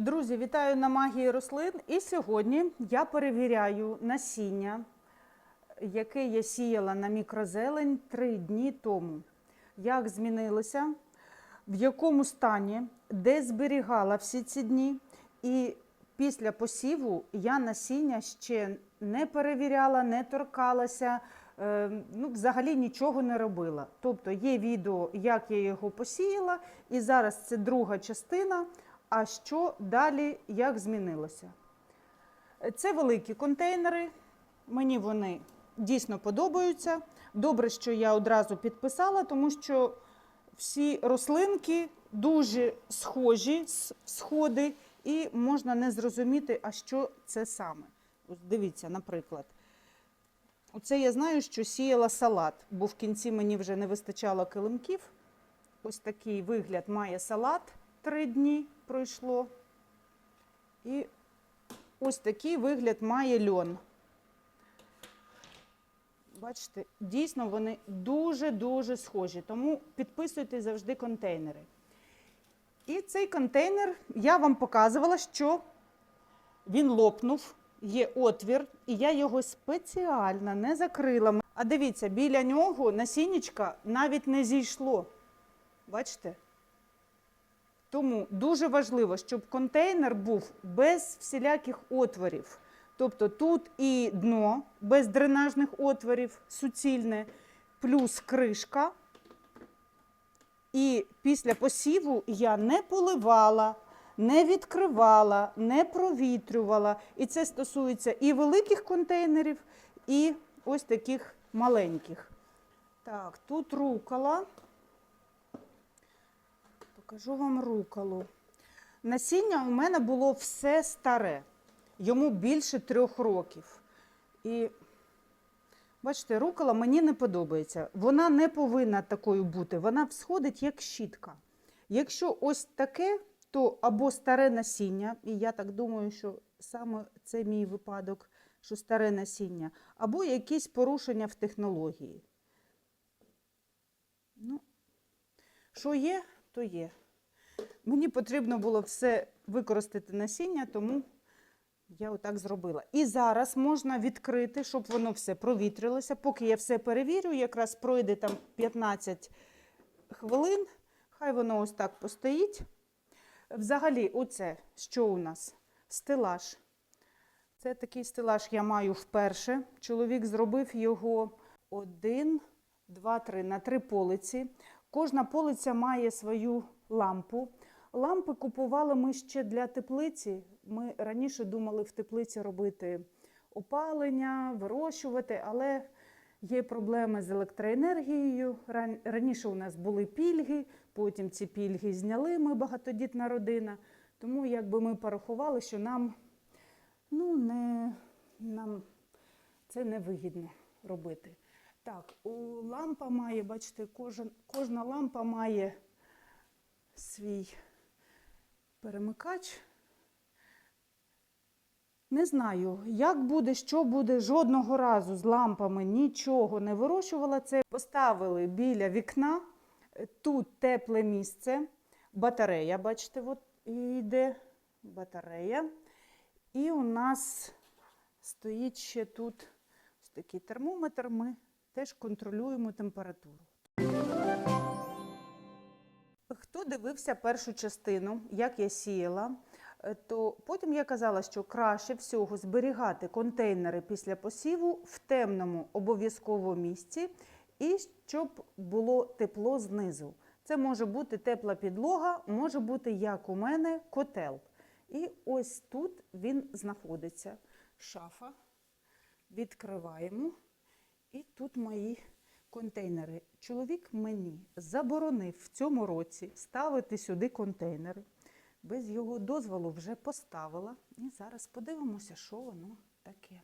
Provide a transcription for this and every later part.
Друзі, вітаю на магії рослин. І сьогодні я перевіряю насіння, яке я сіяла на мікрозелень три дні тому. Як змінилося, в якому стані, де зберігала всі ці дні. І після посіву я насіння ще не перевіряла, не торкалася, е, ну, взагалі нічого не робила. Тобто є відео, як я його посіяла, і зараз це друга частина. А що далі, як змінилося? Це великі контейнери. Мені вони дійсно подобаються. Добре, що я одразу підписала, тому що всі рослинки дуже схожі, сходи, і можна не зрозуміти, а що це саме. Ось дивіться, наприклад. Оце я знаю, що сіяла салат, бо в кінці мені вже не вистачало килимків. Ось такий вигляд має салат. Три дні пройшло. І ось такий вигляд має льон. Бачите, дійсно вони дуже-дуже схожі, тому підписуйте завжди контейнери. І цей контейнер я вам показувала, що він лопнув, є отвір, і я його спеціально не закрила. А дивіться, біля нього насіннячка навіть не зійшло. Бачите? Тому дуже важливо, щоб контейнер був без всіляких отворів. Тобто тут і дно без дренажних отворів, суцільне, плюс кришка. І після посіву я не поливала, не відкривала, не провітрювала. І це стосується і великих контейнерів, і ось таких маленьких. Так, тут рукола. Покажу вам руколу. Насіння у мене було все старе. Йому більше трьох років. І бачите, рукола мені не подобається. Вона не повинна такою бути. Вона всходить як щітка. Якщо ось таке, то або старе насіння, і я так думаю, що саме це мій випадок, що старе насіння, або якісь порушення в технології. Ну, що є, то є. Мені потрібно було все використати насіння, тому я отак зробила. І зараз можна відкрити, щоб воно все провітрилося. Поки я все перевірю, якраз пройде там 15 хвилин, хай воно ось так постоїть. Взагалі, оце що у нас? Стелаж. Це такий стелаж я маю вперше. Чоловік зробив його один, два, три на три полиці. Кожна полиця має свою лампу. Лампи купували ми ще для теплиці. Ми раніше думали в теплиці робити опалення, вирощувати, але є проблеми з електроенергією. Раніше у нас були пільги, потім ці пільги зняли. Ми багатодітна родина. Тому якби ми порахували, що нам, ну, не, нам це не вигідно робити. Так, у лампа має, бачите, кожен, кожна лампа має свій перемикач. Не знаю, як буде, що буде. Жодного разу з лампами нічого не вирощувала. Це поставили біля вікна. Тут тепле місце, батарея, бачите, от йде батарея. І у нас стоїть ще тут ось такий термометр. Ми теж контролюємо температуру. Хто дивився першу частину, як я сіяла, е, то потім я казала, що краще всього зберігати контейнери після посіву в темному обов'язково місці і щоб було тепло знизу. Це може бути тепла підлога, може бути, як у мене, котел. І ось тут він знаходиться. Шафа. Відкриваємо. І тут мої контейнери. Чоловік мені заборонив в цьому році ставити сюди контейнери. Без його дозволу вже поставила. І зараз подивимося, що воно таке.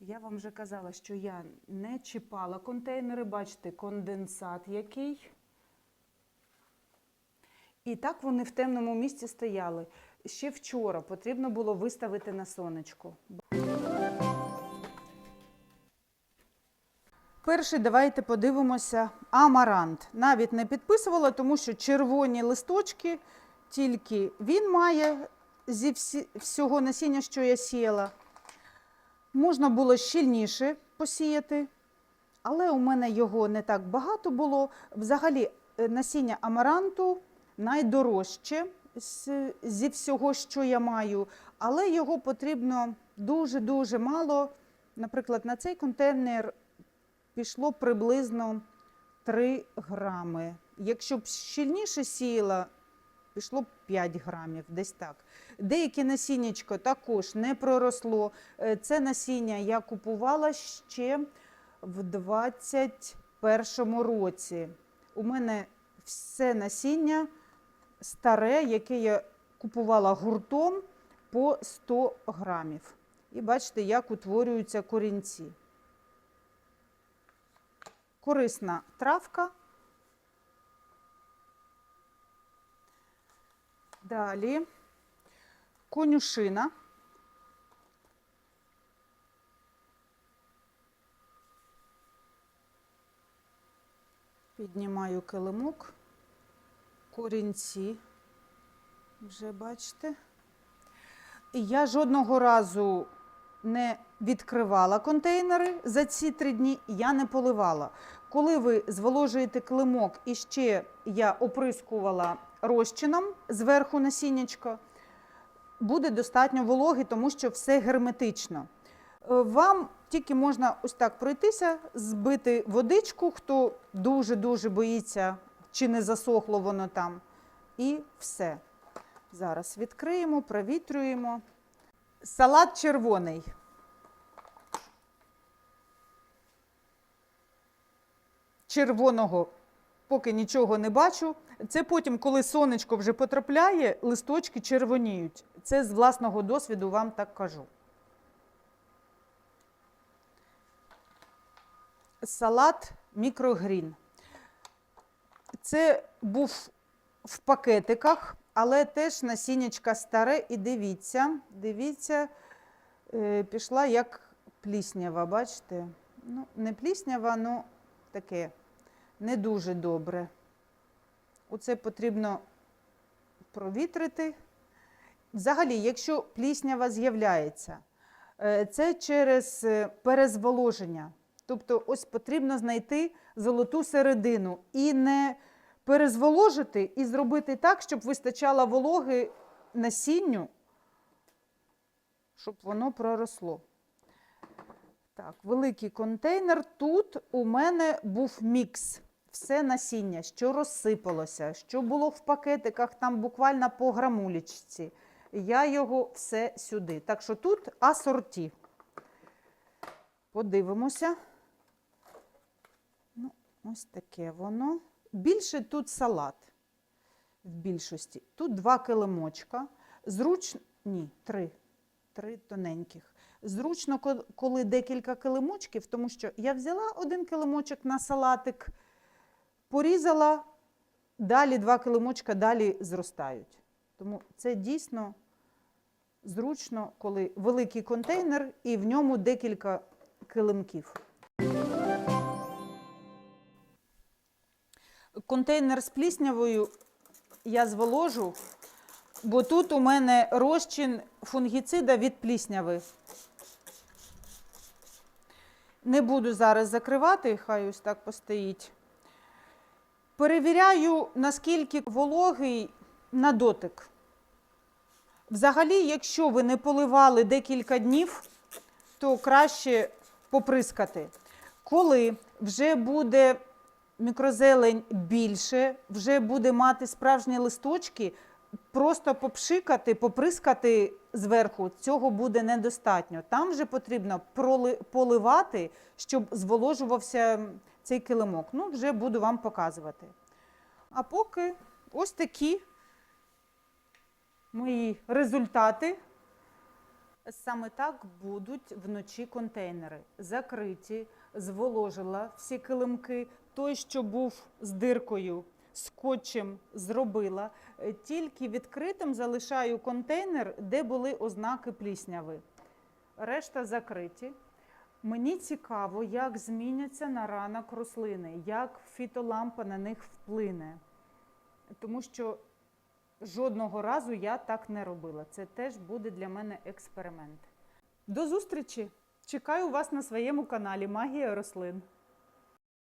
Я вам вже казала, що я не чіпала контейнери. Бачите, конденсат який. І так вони в темному місці стояли. Ще вчора потрібно було виставити на сонечко. Перший давайте подивимося амарант. Навіть не підписувала, тому що червоні листочки тільки він має зі всі, всього насіння, що я сіяла. Можна було щільніше посіяти, але у мене його не так багато було. Взагалі, е, насіння амаранту найдорожче зі всього, що я маю, але його потрібно дуже-дуже мало. Наприклад, на цей контейнер пішло приблизно 3 грами. Якщо б щільніше сіяла, пішло б 5 грамів, десь так. Деяке насіннячко також не проросло. Е, Це насіння я купувала ще в 21 році. У мене все насіння старе, яке я купувала гуртом по 100 грамів. І бачите, як утворюються корінці. Корисна травка. Далі конюшина. Піднімаю килимок, корінці, вже бачите. І я жодного разу не відкривала контейнери за ці три дні, я не поливала. Коли ви зволожуєте килимок і ще я оприскувала розчином зверху насіннячко, буде достатньо вологи, тому що все герметично. Е, Вам тільки можна ось так пройтися, збити водичку, хто дуже-дуже боїться, чи не засохло воно там. І все. Зараз відкриємо, провітрюємо. Салат червоний. Червоного поки нічого не бачу. Це потім, коли сонечко вже потрапляє, листочки червоніють. Це з власного досвіду вам так кажу. Салат мікрогрін. Це був в пакетиках, але теж насіннячка старе. І дивіться, дивіться, е, пішла як пліснява, бачите? Ну, не пліснява, ну таке не дуже добре. Оце потрібно провітрити. Взагалі, якщо пліснява з'являється, е, це через е, перезволоження. Тобто, ось потрібно знайти золоту середину і не перезволожити і зробити так, щоб вистачало вологи насінню, щоб воно проросло. Так, великий контейнер. Тут у мене був мікс. Все насіння, що розсипалося, що було в пакетиках, там буквально по грамулічці. Я його все сюди. Так що тут асорті. Подивимося. Ну, ось таке воно. Більше тут салат в більшості. Тут два килимочка. Зручно, ні, три. Три тоненьких. Зручно, коли декілька килимочків, тому що я взяла один килимочок на салатик, порізала, далі два килимочка далі зростають. Тому це дійсно зручно, коли великий контейнер і в ньому декілька килимків. Контейнер з пліснявою я зволожу, бо тут у мене розчин фунгіцида від плісняви. Не буду зараз закривати, хай ось так постоїть. Перевіряю, наскільки вологий на дотик. Взагалі, якщо ви не поливали декілька днів, то краще поприскати. Коли вже буде мікрозелень більше, вже буде мати справжні листочки, просто попшикати, поприскати зверху, цього буде недостатньо. Там вже потрібно поливати, щоб зволожувався цей килимок. Ну, вже буду вам показувати. А поки ось такі мої результати. Саме так будуть вночі контейнери. Закриті, зволожила всі килимки. Той, що був з диркою, скотчем зробила. Е, Тільки відкритим залишаю контейнер, де були ознаки плісняви. Решта закриті. Мені цікаво, як зміняться на ранок рослини, як фітолампа на них вплине. Тому що Жодного разу я так не робила. Це теж буде для мене експеримент. До зустрічі! Чекаю вас на своєму каналі Магія рослин.